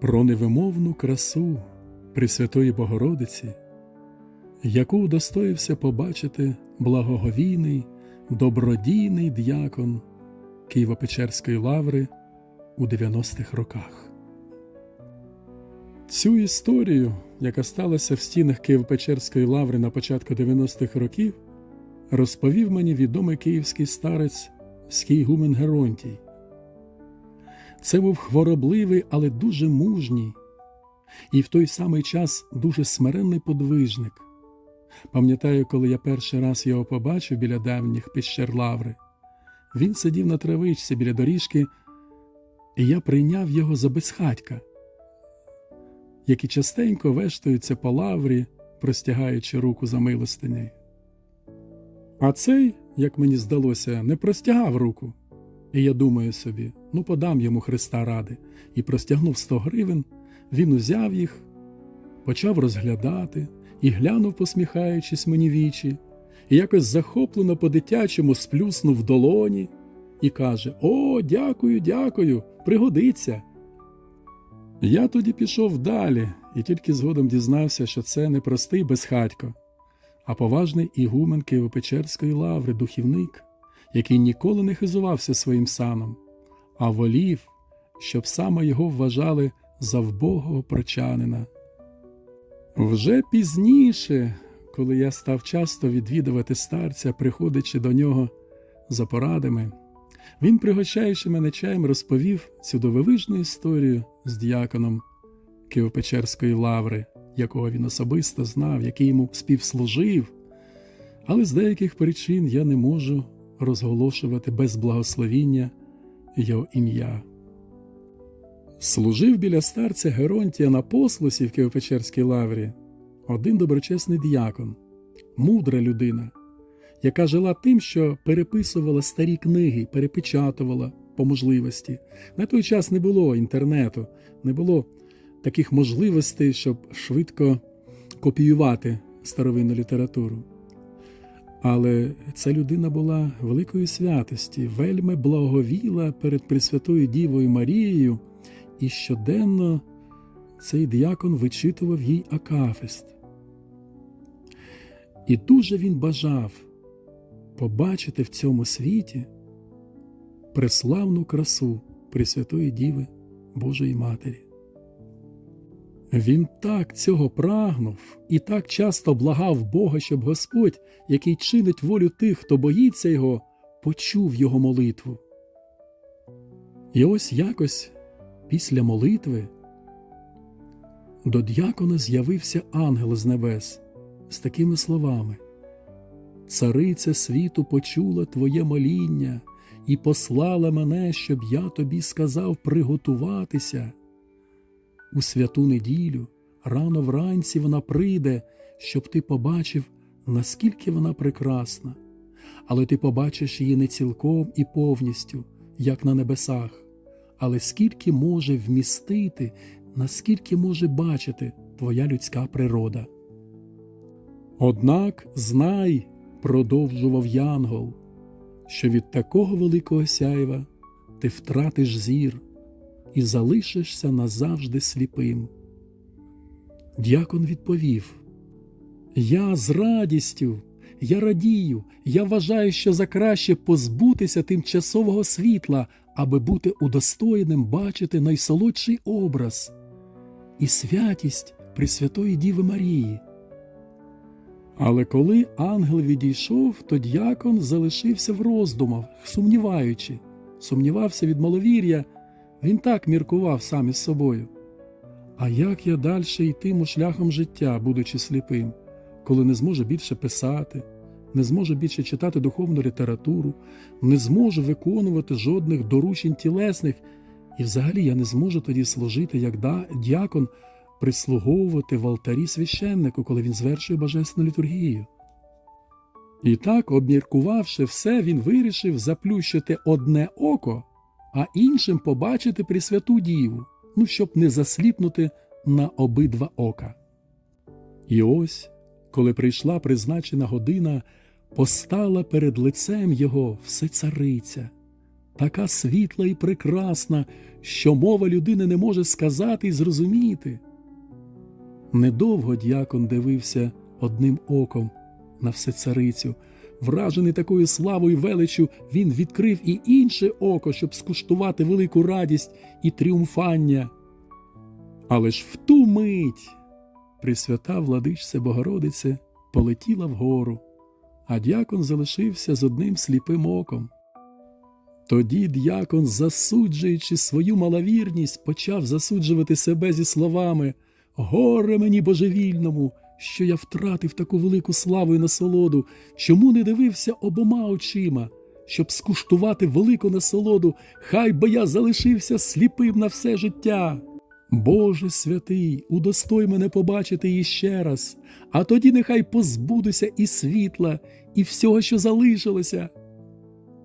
про невимовну красу Пресвятої Богородиці, яку удостоївся побачити благоговійний, добродійний діякон Києво-Печерської лаври у 90-х роках. Цю історію, яка сталася в стінах Києво-Печерської лаври на початку 90-х років, розповів мені відомий київський старець Скійгумен Геронтій. Це був хворобливий, але дуже мужній, і в той самий час дуже смиренний подвижник. Пам'ятаю, коли я перший раз його побачив біля давніх пещер лаври. Він сидів на травичці біля доріжки, і я прийняв його за безхатька, які частенько вештаються по лаврі, простягаючи руку за милостинею. А цей, як мені здалося, не простягав руку. І я думаю собі, ну подам йому Христа ради, і простягнув сто гривень, він узяв їх, почав розглядати і глянув, посміхаючись мені вічі, і якось захоплено по-дитячому сплюснув долоні і каже: О, дякую, дякую, пригодиться. Я тоді пішов далі і тільки згодом дізнався, що це не простий безхатько, а поважний ігумен Києво-Печерської лаври, духівник, який ніколи не хизувався своїм саном, а волів, щоб саме його вважали за вбогого прочанина. Вже пізніше, коли я став часто відвідувати старця, приходячи до нього за порадами, він, пригощаючи мене чаєм, розповів цю дивовижну історію з діяконом Києво-Печерської лаври, якого він особисто знав, який йому співслужив, але з деяких причин я не можу розголошувати без благословіння його ім'я. Служив біля старця Геронтія на послусі в Києво-Печерській лаврі один доброчесний діякон, мудра людина, яка жила тим, що переписувала старі книги, перепечатувала по можливості. На той час не було інтернету, не було таких можливостей, щоб швидко копіювати старовинну літературу. Але ця людина була великої святості, вельми благовіла перед Пресвятою Дівою Марією, і щоденно цей діякон вичитував їй акафист. І дуже він бажав побачити в цьому світі преславну красу Пресвятої Діви Божої Матері. Він так цього прагнув і так часто благав Бога, щоб Господь, який чинить волю тих, хто боїться Його, почув його молитву. І ось якось після молитви до дякона з'явився ангел з небес з такими словами: Цариця світу почула твоє моління і послала мене, щоб я тобі сказав приготуватися. У святу неділю рано вранці вона прийде, щоб ти побачив, наскільки вона прекрасна, але ти побачиш її не цілком і повністю, як на небесах, але скільки може вмістити, наскільки може бачити твоя людська природа. Однак знай, продовжував Янгол, що від такого великого сяйва ти втратиш зір і залишишся назавжди сліпим. Дякон відповів: Я з радістю, я радію, я вважаю, що за краще позбутися тимчасового світла, аби бути удостоєним бачити найсолодший образ і святість Пресвятої Діви Марії. Але коли ангел відійшов, то дякон залишився в роздумах, сумніваючи, сумнівався від маловір'я, він так міркував сам із собою. А як я далі йтиму шляхом життя, будучи сліпим, коли не зможу більше писати, не зможу більше читати духовну літературу, не зможу виконувати жодних доручень тілесних, і взагалі я не зможу тоді служити як дякон, прислуговувати в алтарі священнику, коли він звершує божественну літургію. І так, обміркувавши все, він вирішив заплющити одне око, а іншим побачити Пресвяту Діву, ну, щоб не засліпнути на обидва ока. І ось, коли прийшла призначена година, постала перед лицем його все цариця, така світла і прекрасна, що мова людини не може сказати і зрозуміти. Недовго дякон дивився одним оком на всецарицю. Вражений такою славою й величю, він відкрив і інше око, щоб скуштувати велику радість і тріумфання. Але ж в ту мить Пресвята владичця Богородице полетіла вгору, а дякон залишився з одним сліпим оком. Тоді дякон, засуджуючи свою маловірність, почав засуджувати себе зі словами Горе мені божевільному, що я втратив таку велику славу і насолоду, чому не дивився обома очима, щоб скуштувати велику насолоду, хай би я залишився сліпим на все життя. Боже святий, удостой мене побачити її ще раз, а тоді нехай позбудуся і світла, і всього, що залишилося.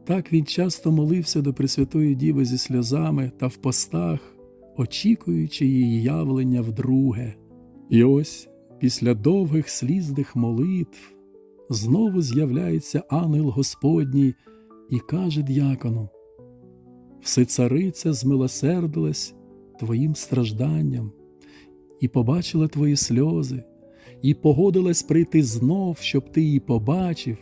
Так він часто молився до Пресвятої Діви зі сльозами та в постах, очікуючи її явлення вдруге. І ось після довгих слізних молитв знову з'являється ангел Господній і каже дякону: Всецариця змилосердилась твоїм стражданням, і побачила твої сльози, і погодилась прийти знов, щоб ти її побачив,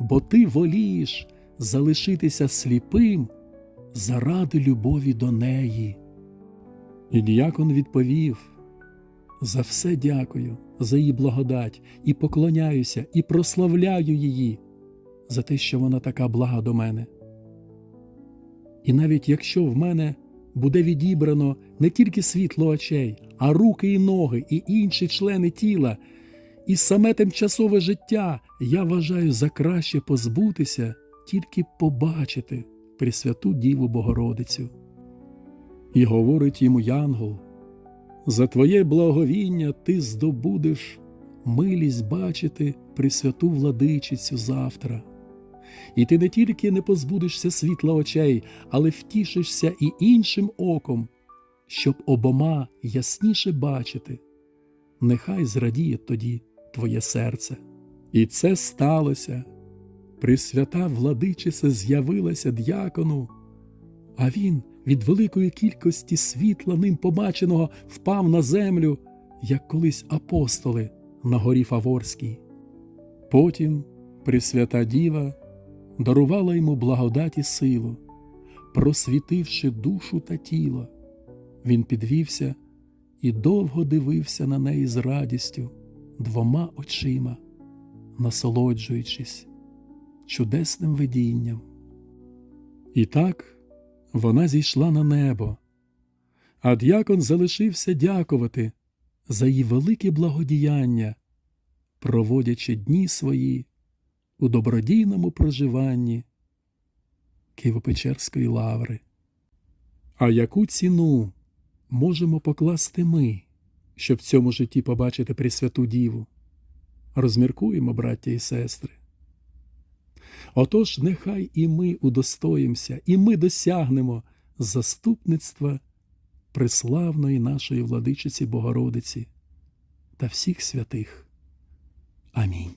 бо ти волієш залишитися сліпим заради любові до неї. І діякон відповів: За все дякую, за її благодать, і поклоняюся, і прославляю її, за те, що вона така блага до мене. І навіть якщо в мене буде відібрано не тільки світло очей, а руки і ноги, і інші члени тіла, і саме тимчасове життя я вважаю за краще позбутися, тільки побачити Пресвяту Діву Богородицю. І говорить йому Янгол: за твоє благовіння ти здобудеш милість бачити Пресвяту владичицю завтра. І ти не тільки не позбудешся світла очей, але втішишся і іншим оком, щоб обома ясніше бачити. Нехай зрадіє тоді твоє серце. І це сталося. Пресвята владичиця з'явилася дякону, а він від великої кількості світла ним побаченого впав на землю, як колись апостоли на горі Фаворській. Потім Пресвята Діва дарувала йому благодать і силу, просвітивши душу та тіло. Він підвівся і довго дивився на неї з радістю, двома очима, насолоджуючись чудесним видінням. І так вона зійшла на небо, а дякон залишився дякувати за її велике благодіяння, проводячи дні свої у добродійному проживанні Києво-Печерської лаври. А яку ціну можемо покласти ми, щоб в цьому житті побачити Пресвяту Діву? Розміркуємо, браття і сестри. Отож, нехай і ми удостоїмося, і ми досягнемо заступництва преславної нашої владичиці Богородиці та всіх святих. Амінь.